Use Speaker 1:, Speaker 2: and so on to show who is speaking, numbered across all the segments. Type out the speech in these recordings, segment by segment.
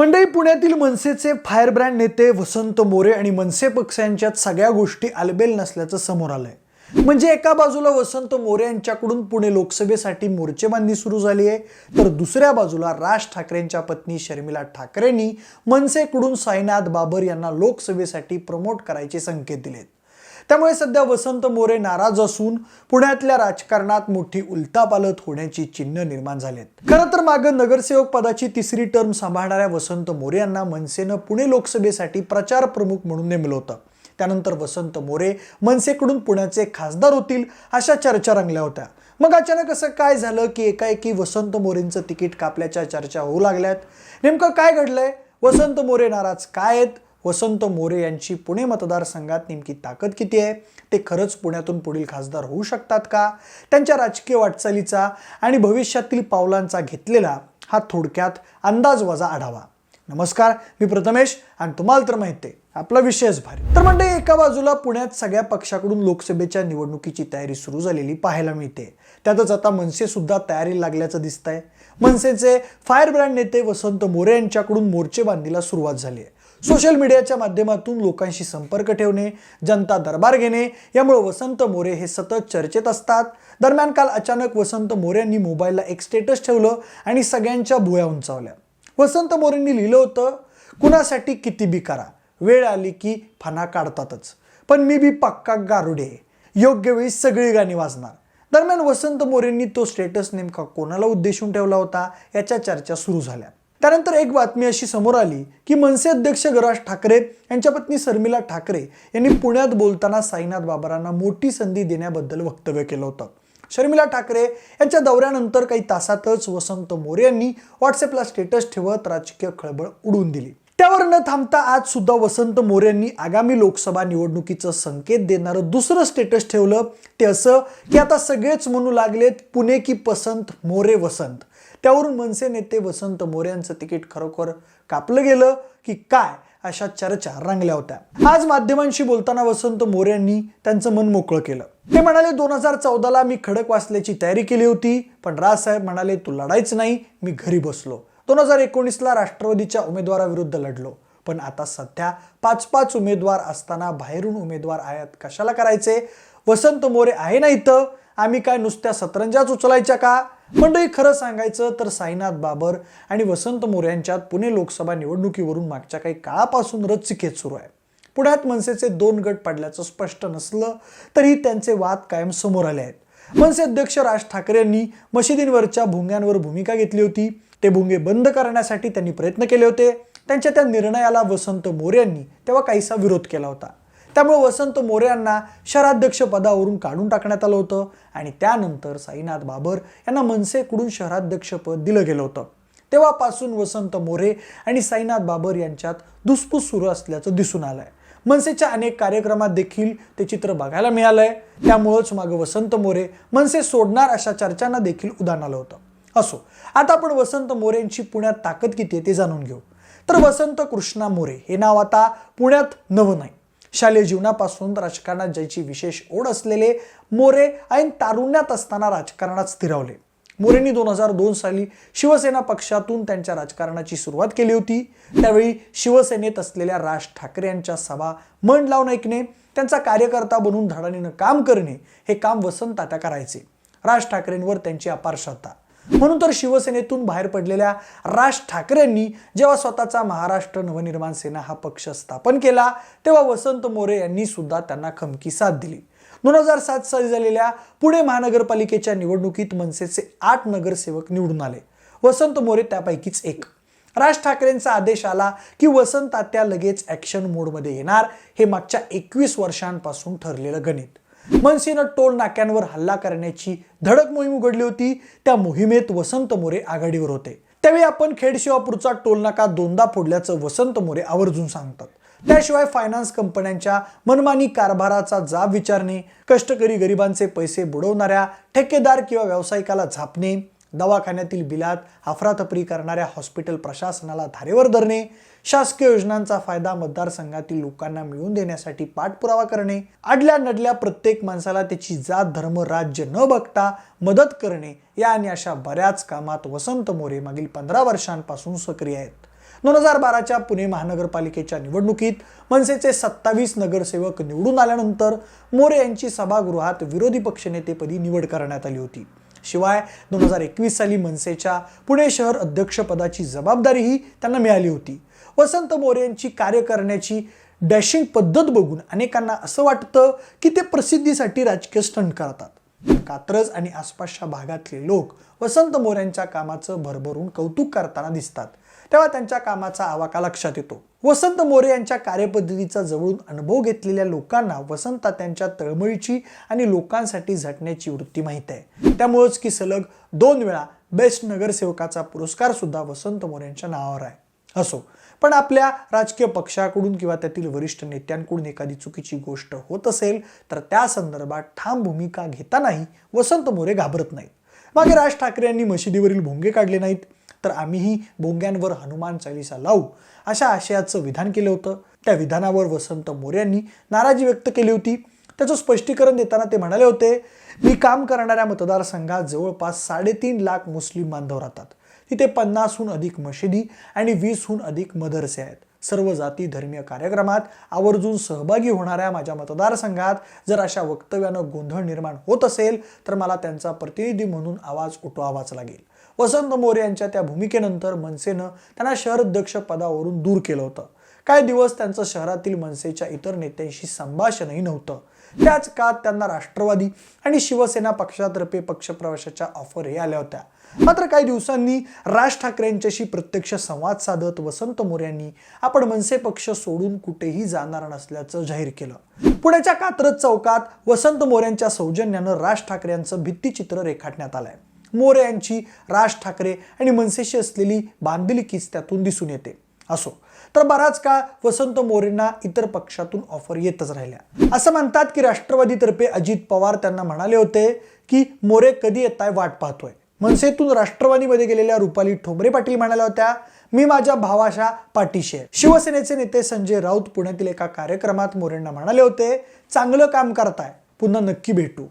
Speaker 1: मंडई पुण्यातील मनसेचे fire brand नेते वसंत मोरे आणि मनसे पक्ष यांच्यात सगळ्या गोष्टी आलबेल नसल्याचं समोर आलंय. म्हणजे एका बाजूला वसंत मोरे यांच्याकडून पुणे लोकसभेसाठी मोर्चेबांधणी सुरू झाली आहे तर दुसऱ्या बाजूला राज ठाकरेंच्या पत्नी शर्मिला ठाकरेंनी मनसेकडून साईनाथ बाबर यांना लोकसभेसाठी प्रमोट करायचे संकेत दिलेत. त्यामुळे सध्या वसंत मोरे नाराज असून पुण्यातल्या राजकारणात मोठी उलतापालत होण्याची चिन्ह निर्माण झालेत. खरं तर मागं नगरसेवक पदाची तिसरी टर्म सांभाळणाऱ्या वसंत मोरे यांना मनसेनं पुणे लोकसभेसाठी प्रचार प्रमुख म्हणून नेमलं होतं. त्यानंतर वसंत मोरे मनसेकडून पुण्याचे खासदार होतील अशा चर्चा रंगल्या होत्या. मग अचानक असं काय झालं की एकाएकी वसंत मोरेंचं तिकीट कापल्याच्या चर्चा होऊ लागल्यात? नेमकं काय घडलंय? वसंत मोरे नाराज काय आहेत? वसंत मोरे यांची पुणे मतदारसंघात नेमकी ताकद किती आहे? ते खरंच पुण्यातून पुढील खासदार होऊ शकतात का? त्यांच्या राजकीय वाटचालीचा आणि भविष्यातील पावलांचा घेतलेला हा थोडक्यात अंदाज वजा आढावा. नमस्कार मी प्रथमेश आणि तुम्हाला तर माहिती आहे आपला विषयच भारी. तर म्हणजे एका बाजूला पुण्यात सगळ्या पक्षाकडून लोकसभेच्या निवडणुकीची तयारी सुरू झालेली पाहायला मिळते. त्यातच आता मनसे सुद्धा तयारी लागल्याचं दिसतंय. मनसेचे फायर ब्रँड नेते वसंत मोरे यांच्याकडून मोर्चे बांधीला सुरुवात झाली आहे. सोशल मीडियाच्या माध्यमातून लोकांशी संपर्क ठेवणे जनता दरबार घेणे यामुळे वसंत मोरे हे सतत चर्चेत असतात. दरम्यान काल अचानक वसंत मोरेंनी मोबाईलला एक स्टेटस ठेवलं आणि सगळ्यांच्या भुया उंचावल्या. वसंत मोरेंनी लिहिलं होतं कुणासाठी किती बी करा वेळ आली की फणा काढतातच पण मी बी पक्का गारुडे योग्य वेळी सगळी गाणी वाजणार. दरम्यान वसंत मोरेंनी तो स्टेटस नेमका कोणाला उद्देशून ठेवला होता याच्या चर्चा सुरू झाल्या. त्यानंतर एक बातमी अशी समोर आली की मनसे अध्यक्ष गराज ठाकरे यांच्या पत्नी शर्मिला ठाकरे यांनी पुण्यात बोलताना साईनाथ बाबरांना मोठी संधी देण्याबद्दल वक्तव्य केलं होतं. शर्मिला ठाकरे यांच्या दौऱ्यानंतर काही तासातच वसंत मोरे यांनी व्हॉट्सअपला स्टेटस ठेवत राजकीय खळबळ उडवून दिली. त्यावर न थांबता आज सुद्धा वसंत मोरे यांनी आगामी लोकसभा निवडणुकीचं संकेत देणारं दुसरं स्टेटस ठेवलं. ते असं की आता सगळेच म्हणू लागलेत पुणे की पसंत मोरे वसंत. त्यावरून मनसे नेते वसंत मोरे यांचं तिकीट खरोखर कापलं गेलं की काय अशा चर्चा रंगल्या होत्या. आज माध्यमांशी बोलताना वसंत मोरे यांनी त्यांचं मन मोकळं केलं. ते म्हणाले दोन हजार चौदाला मी खडक वाचल्याची तयारी केली होती पण राजसाहेब म्हणाले तू लढायच नाही मी घरी बसलो. दोन हजार एकोणीसला राष्ट्रवादीच्या उमेदवाराविरुद्ध लढलो. पण आता सध्या पाच पाच उमेदवार असताना बाहेरून उमेदवार आयात कशाला करायचे? वसंत मोरे आहे ना इथं? आम्ही काय नुसत्या सतरंजाच उचलायच्या का? मंडळी खरं सांगायचं तर साईनाथ बाबर आणि वसंत मोर यांच्यात पुणे लोकसभा निवडणुकीवरून मागच्या काही काळापासून रचिकेत सुरू आहे. पुण्यात मनसेचे दोन गट पडल्याचं स्पष्ट नसलं तरी त्यांचे वाद कायम समोर आले आहेत. मनसे अध्यक्ष राज ठाकरे यांनी मशिदींवरच्या भुंग्यांवर भूमिका घेतली होती. ते भुंगे बंद करण्यासाठी त्यांनी प्रयत्न केले होते. त्यांच्या त्या निर्णयाला वसंत मोरे यांनी तेव्हा काहीसा विरोध केला होता. त्यामुळे वसंत मोरे यांना शहराध्यक्ष पदावरून काढून टाकण्यात आलं होतं आणि त्यानंतर साईनाथ बाबर यांना मनसेकडून शहराध्यक्षपद दिलं गेलं होतं. तेव्हापासून वसंत मोरे आणि साईनाथ बाबर यांच्यात धुसफूस सुरू असल्याचं दिसून आलंय. मनसेच्या अनेक कार्यक्रमात देखील ते चित्र बघायला मिळालंय. त्यामुळंच मागं वसंत मोरे मनसे सोडणार अशा चर्चांना देखील उदाहरण आलं होतं. असो आता आपण वसंत मोरेंची पुण्यात ताकद किती आहे ते जाणून घेऊ. तर वसंत कृष्णा मोरे हे नाव आता पुण्यात नवं नाही. शालेय जीवनापासून राजकारणात ज्याची विशेष ओढ असलेले मोरे ऐन तारुण्यात असताना राजकारणात स्थिरावले. मोरेंनी दोन हजार दोन साली शिवसेना पक्षातून त्यांच्या राजकारणाची सुरुवात केली होती. त्यावेळी शिवसेनेत असलेल्या राज ठाकरे यांच्या सभा मन लावून ऐकणे त्यांचा कार्यकर्ता बनून धाडणीनं काम करणे हे काम वसंत तात्या करायचे. राज ठाकरेंवर त्यांची अपार श्रद्धा. म्हणून तर शिवसेनेतून बाहेर पडलेल्या राज ठाकरेंनी जेव्हा स्वतःचा महाराष्ट्र नवनिर्माण सेना हा पक्ष स्थापन केला तेव्हा वसंत मोरे यांनी सुद्धा त्यांना खमकी साथ दिली. दोन हजार सात साली झालेल्या पुणे महानगरपालिकेच्या निवडणुकीत मनसेचे आठ नगरसेवक निवडून आले. वसंत मोरे त्यापैकीच एक. राज ठाकरेंचा आदेश आला की वसंत आत्या लगेच ॲक्शन मोडमध्ये येणार हे मागच्या एकवीस वर्षांपासून ठरलेलं गणित. मनसेनं टोल नाक्यांवर हल्ला करण्याची धडक मोहीम उघडली होती. त्या मोहिमेत वसंत मोरे आघाडीवर होते. त्यावेळी आपण खेड शिवापूरचा टोल नाका दोनदा फोडल्याचं वसंत मोरे आवर्जून सांगतात. त्याशिवाय फायनान्स कंपन्यांच्या मनमानी कारभाराचा जाब विचारणे कष्टकरी गरिबांचे पैसे बुडवणाऱ्या ठेकेदार किंवा व्यावसायिकाला झापणे दवाखान्यातील बिलात अफरातफरी करणाऱ्या हॉस्पिटल प्रशासनाला धारेवर धरणे शासकीय योजनांचा फायदा मतदारसंघातील लोकांना मिळवून देण्यासाठी पाठपुरावा करणे आडल्या नडल्या प्रत्येक माणसाला त्याची जात धर्म राज्य न बघता मदत करणे या आणि अशा बऱ्याच कामात वसंत मोरे मागील पंधरा वर्षांपासून सक्रिय आहेत. दोन हजार बाराच्या पुणे महानगरपालिकेच्या निवडणुकीत मनसेचे सत्तावीस नगरसेवक निवडून आल्यानंतर मोरे यांची सभागृहात विरोधी पक्षनेतेपदी निवड करण्यात आली होती. शिवाय दोन हजार एकवीस साली मनसेच्या पुणे शहर अध्यक्षपदाची जबाबदारीही त्यांना मिळाली होती. वसंत मोरे यांची कार्य करण्याची डॅशिंग पद्धत बघून अनेकांना असं वाटतं की ते प्रसिद्धीसाठी राजकीय स्टंट करतात. कात्रज आणि आसपासच्या भागातले लोक वसंत मोऱ्यांच्या कामाचं भरभरून कौतुक करताना दिसतात. तेव्हा त्यांच्या कामाचा आवाका लक्षात येतो. वसंत मोरे यांच्या कार्यपद्धतीचा जवळून अनुभव घेतलेल्या लोकांना वसंत त्यांच्या तळमळीची आणि लोकांसाठी झटण्याची वृत्ती माहीत आहे. त्यामुळेच की सलग दोन वेळा बेस्ट नगरसेवकाचा पुरस्कार सुद्धा वसंत मोरे यांच्या नावावर आहे. असो पण आपल्या राजकीय पक्षाकडून किंवा त्यातील वरिष्ठ नेत्यांकडून एखादी चुकीची गोष्ट होत असेल तर त्या संदर्भात ठाम भूमिका घेतानाही वसंत मोरे घाबरत नाहीत. मागे राज ठाकरे यांनी मशिदीवरील भोंगे काढले नाहीत. तर आम्हीही भोंग्यांवर हनुमान चालिसा लावू अशा आशयाचं विधान केलं होतं. त्या विधानावर वसंत मोरे यांनी नाराजी व्यक्त केली होती. त्याचं स्पष्टीकरण देताना ते म्हणाले होते मी काम करणाऱ्या मतदारसंघात जवळपास साडेतीन लाख मुस्लिम बांधव राहतात. तिथे पन्नासहून अधिक मशिदी आणि वीसहून अधिक मदरसे आहेत. सर्व जाती धर्मीय कार्यक्रमात आवर्जून सहभागी होणाऱ्या माझ्या मतदारसंघात जर अशा वक्तव्यानं गोंधळ निर्माण होत असेल तर मला त्यांचा प्रतिनिधी म्हणून आवाज उठवावाच लागेल. वसंत मोरे यांच्या त्या भूमिकेनंतर मनसेनं त्यांना शहराध्यक्ष पदावरून दूर केलं होतं. काही दिवस त्यांचं शहरातील मनसेच्या इतर नेत्यांशी संभाषणही नव्हतं. त्याच काळात त्यांना राष्ट्रवादी आणि शिवसेना पक्षातर्फे पक्षप्रवेशाच्या ऑफरही आल्या होत्या. मात्र काही दिवसांनी राज ठाकरे यांच्याशी प्रत्यक्ष संवाद साधत वसंत मोरे यांनी आपण मनसे पक्ष सोडून कुठेही जाणार नसल्याचं जाहीर केलं. पुण्याच्या कात्रज चौकात वसंत मोऱ्यांच्या सौजन्यानं राज ठाकरे यांचं भित्तीचित्र रेखाटण्यात आलंय. मोरे यांची राज ठाकरे आणि मनसेशी असलेली बांधिलकीच त्यातून दिसून येते. असो. तर बराच काळ वसंत मोरेंना इतर पक्षातून ऑफर येतच राहिल्या. असं म्हणतात की राष्ट्रवादीतर्फे अजित पवार त्यांना म्हणाले होते की मोरे कधी येताय वाट पाहतोय. मनसेतून राष्ट्रवादीमध्ये गेलेल्या रुपाली ठोंबरे पाटील म्हणाल्या होत्या मी माझ्या भावाशा पाठीशी आहे. शिवसेनेचे नेते संजय राऊत पुण्यातील एका कार्यक्रमात मोरेंना म्हणाले होते चांगलं काम करताय पुन्हा नक्की भेटू.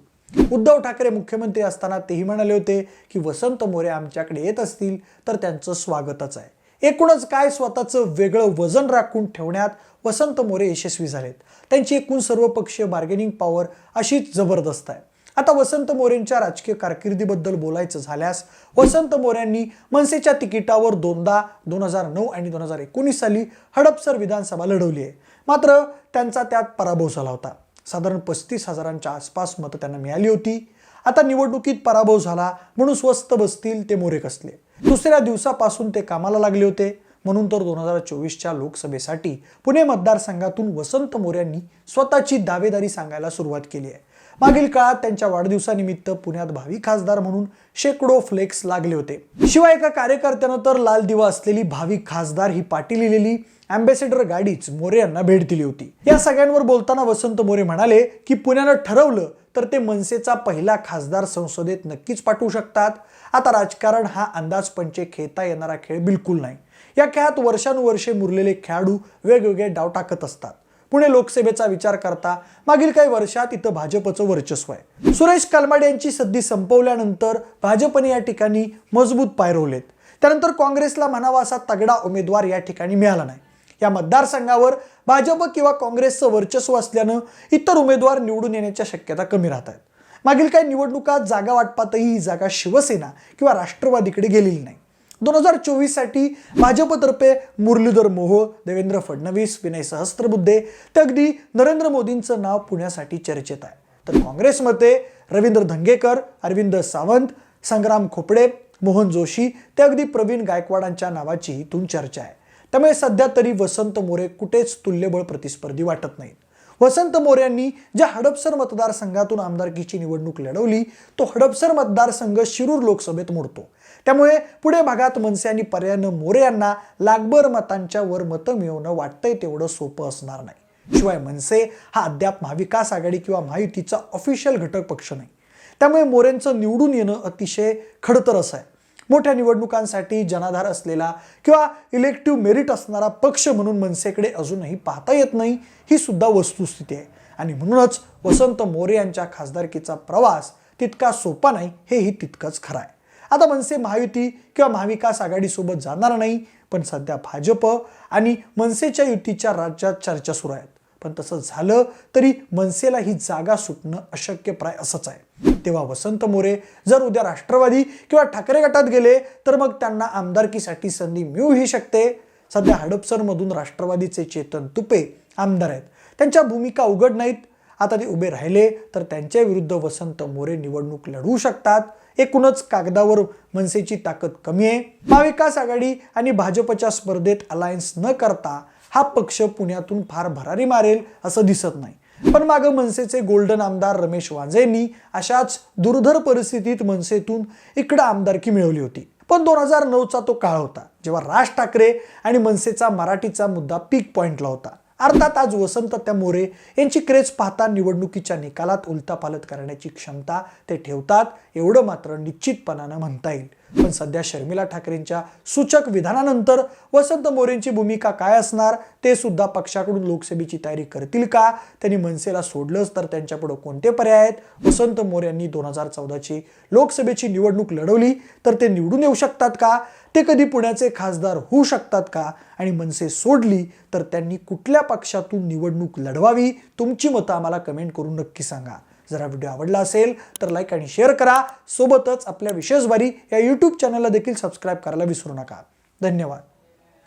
Speaker 1: उद्धव ठाकरे मुख्यमंत्री असताना तेही म्हणाले होते की वसंत मोरे आमच्याकडे येत असतील तर त्यांचं स्वागतच आहे. एकूणच काय स्वतःचं वेगळं वजन राखून ठेवण्यात वसंत मोरे यशस्वी झालेत. त्यांची एकूण सर्वपक्षीय बार्गेनिंग पॉवर अशीच जबरदस्त आहे. आता वसंत मोरेंच्या राजकीय कारकिर्दीबद्दल बोलायचं झाल्यास वसंत मोऱ्यांनी मनसेच्या तिकिटावर दोनदा दोन हजार नऊ आणि दोन हजार एकोणीस साली हडपसर विधानसभा लढवली आहे. मात्र त्यांचा त्यात पराभव झाला होता. साधारण पस्तीस हजारांच्या आसपास मतं त्यांना मिळाली होती. आता निवडणुकीत पराभव झाला म्हणून स्वस्त बसतील ते मोरे कसले. दुसऱ्या दिवसापासून ते कामाला लागले होते. म्हणून तर दोन हजार चोवीसच्या लोकसभेसाठी पुणे मतदारसंघातून वसंत मोऱ्यांनी स्वतःची दावेदारी सांगायला सुरुवात केली आहे. मागील काळात त्यांच्या वाढदिवसानिमित्त पुण्यात भावी खासदार म्हणून शेकडो फ्लेक्स लागले होते. शिवाय एका कार्यकर्त्यानं तर लाल दिवा असलेली भावी खासदार ही पाटी लिहिलेली अँबॅसेडर गाडीच मोरे यांना भेट दिली होती. या सगळ्यांवर बोलताना वसंत मोरे म्हणाले की पुण्यानं ठरवलं तर ते मनसेचा पहिला खासदार संसदेत नक्कीच पाठवू शकतात. आता राजकारण हा अंदाजपंचे खेळता येणारा खेळ बिलकुल नाही. या खेळात वर्षानुवर्षे मुरलेले खेळाडू वेगवेगळे डाव टाकत असतात. पुणे लोकसभेचा विचार करता मागील काही वर्षात इथं भाजपचं वर्चस्व आहे. सुरेश कलमाडे यांची सद्दी संपवल्यानंतर भाजपने या ठिकाणी मजबूत पाय रोवलेत. त्यानंतर काँग्रेसला म्हणावा असा तगडा उमेदवार या ठिकाणी मिळाला नाही. या मतदारसंघावर भाजप किंवा काँग्रेसचं वर्चस्व असल्यानं इतर उमेदवार निवडून येण्याच्या शक्यता कमी राहत आहेत मागील काही निवडणुकात जागा वाटपातही ही जागा शिवसेना किंवा राष्ट्रवादीकडे गेलेली नाही. दोन हजार चोवीससाठी भाजपतर्फे मुरलीधर मोहोळ देवेंद्र फडणवीस विनय सहस्त्रबुद्धे ते अगदी नरेंद्र मोदींचं नाव पुण्यासाठी चर्चेत आहे. तर काँग्रेसमध्ये रवींद्र धंगेकर अरविंद सावंत संग्राम खोपडे मोहन जोशी ते अगदी प्रवीण गायकवाडांच्या नावाची इथून चर्चा आहे. त्यामुळे सध्या तरी वसंत मोरे कुठेच तुल्यबळ प्रतिस्पर्धी वाटत नाहीत. वसंत मोरे यांनी ज्या हडपसर मतदारसंघातून आमदारकीची निवडणूक लढवली तो हडपसर मतदारसंघ शिरूर लोकसभेत मोडतो. त्यामुळे पुढे भागात मनसे आणि पर्यायानं मोरे यांना लागभर मतांच्या वर मतं मिळवणं वाटतंय तेवढं सोपं असणार नाही. शिवाय मनसे हा अद्याप महाविकास आघाडी किंवा महायुतीचा ऑफिशियल घटक पक्ष नाही. त्यामुळे मोरेंचं निवडून येणं अतिशय खडतर असं आहे. मोठ्या निवडणुकांसाठी जनाधार असलेला किंवा इलेक्टिव्ह मेरिट असणारा पक्ष म्हणून मनसेकडे अजूनही पाहता येत नाही ही सुद्धा वस्तुस्थिती आहे. आणि म्हणूनच वसंत मोरे यांच्या खासदारकीचा प्रवास तितका सोपा नाही हेही तितकंच खरं आहे. आता मनसे महायुती किंवा महाविकास आघाडीसोबत जाणार नाही पण सध्या भाजप आणि मनसेच्या युतीच्या राज्यात चर्चा सुरू आहेत. पण तसं झालं तरी मनसेला ही जागा सुटणं अशक्यप्राय असंच आहे. तेव्हा वसंत मोरे जर उद्या राष्ट्रवादी किंवा ठाकरे गटात गेले तर मग त्यांना आमदारकीसाठी संधी मिळूही शकते. सध्या हडपसरमधून राष्ट्रवादीचे चेतन तुपे आमदार आहेत. त्यांच्या भूमिका उघड नाहीत. आता ते उभे राहिले तर त्यांच्या विरुद्ध वसंत मोरे निवडणूक लढवू शकतात. एकूणच कागदावर मनसेची ताकद कमी आहे. महाविकास आघाडी आणि भाजपच्या स्पर्धेत अलायन्स न करता हा पक्ष पुण्यातून फार भरारी मारेल असं दिसत नाही. पण मागं मनसेचे गोल्डन आमदार रमेश वांजेंनी अशाच दुर्धर परिस्थितीत मनसेतून इकडं आमदारकी मिळवली होती. पण दोन हजार नऊचा तो काळ होता जेव्हा राज ठाकरे आणि मनसेचा मराठीचा मुद्दा पीक पॉइंटला होता. अर्थात आज वसंत त्या मोरे यांची क्रेज पाहता निवडणुकीच्या निकालात उलतापालत करण्याची क्षमता ते ठेवतात एवढं मात्र निश्चितपणानं म्हणता येईल. पण सध्या शर्मिला ठाकरेंच्या सूचक विधानानंतर वसंत मोरेंची भूमिका काय असणार ते सुद्धा पक्षाकडून लोकसभेची तयारी करतील का? त्यांनी मनसेला सोडलंच तर त्यांच्यापुढे कोणते पर्याय आहेत? वसंत मोरे यांनी दोन हजार चौदाची लोकसभेची निवडणूक लढवली तर ते निवडून येऊ शकतात का? ते कधी पुण्याचे खासदार होऊ शकतात का आणि मनसे सोडली तर त्यांनी कुठल्या पक्षातून निवडणूक लढवावी? तुमची मतं आम्हाला कमेंट करून नक्की सांगा. जर हा व्हिडिओ आवडला असेल तर लाईक आणि शेअर करा. सोबतच आपल्या विशेष बारी या यूट्यूब चॅनलला देखील सबस्क्राईब करायला विसरू नका. धन्यवाद.